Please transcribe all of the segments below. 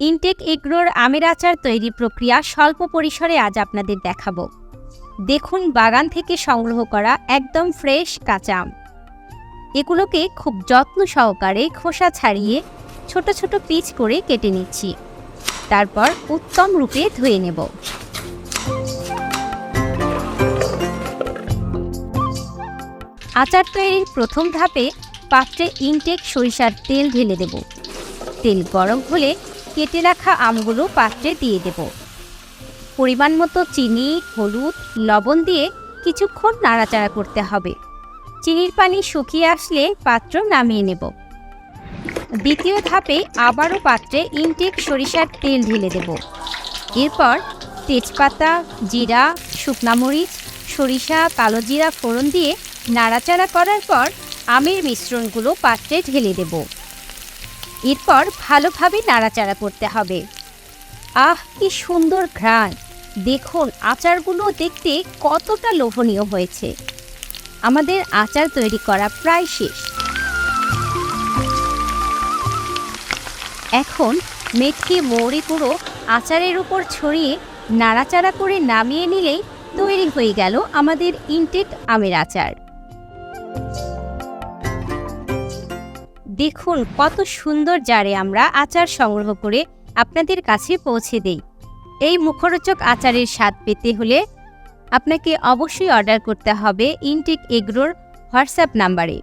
Intact এগ্রোর আমের আচার তৈরি প্রক্রিয়া স্বল্প পরিসরে আজ আপনাদের দেখাবো। দেখুন বাগান থেকে সংগ্রহ করা একদম ফ্রেশ কাঁচা আম। এগুলোকে খুব যত্ন সহকারে খোসা ছাড়িয়ে ছোট ছোট পিচ করে কেটে নিচ্ছি। তারপর উত্তম রূপে ধুয়ে নেব। আচার তৈরির প্রথম ধাপে পাত্রে ইনটেক সরিষার তেল ঢেলে দেব। তেল গরম হলে কেটে রাখা আমগুলো পাত্রে দিয়ে দেব। পরিমাণ মতো চিনি, হলুদ, লবণ দিয়ে কিছুক্ষণ নাড়াচাড়া করতে হবে। চিনির পানি শুকিয়ে আসলে পাত্র নামিয়ে নেব। দ্বিতীয় ধাপে আবারও পাত্রে ইনটেক সরিষার তেল ঢেলে দেব। এরপর তেজপাতা, জিরা, শুকনা মরিচ, সরিষা, কালো জিরা ফোড়ন দিয়ে নাড়াচাড়া করার পর আমের মিশ্রণগুলো পাত্রে ঢেলে দেব। এরপর ভালোভাবে নাড়াচাড়া করতে হবে। আহ, কি সুন্দর ঘ্রাণ! দেখুন, আচারগুলো দেখতে কতটা লোভনীয় হয়েছে। আমাদের আচার তৈরি করা প্রায় শেষ। এখন মেথি, মৌরি গুঁড়ো আচারের উপর ছড়িয়ে নাড়াচাড়া করে নামিয়ে নিলেই তৈরি হয়ে গেল আমাদের ইনটেক আমের আচার। দেখুন কত সুন্দর জারে আমরা আচার সংগ্রহ করে আপনাদের কাছে পৌঁছে দেই। এই মুখরোচক আচারের স্বাদ পেতে হলে আপনাকে অবশ্যই অর্ডার করতে হবে ইনটেক এগ্রোর হোয়াটসঅ্যাপ নাম্বারে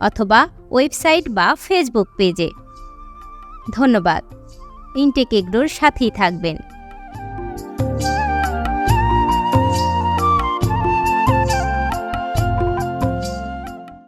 অথবা ওয়েবসাইট বা ফেসবুক পেজে। ধন্যবাদ। ইনটেক এগ্রোর সাথেই থাকবেন।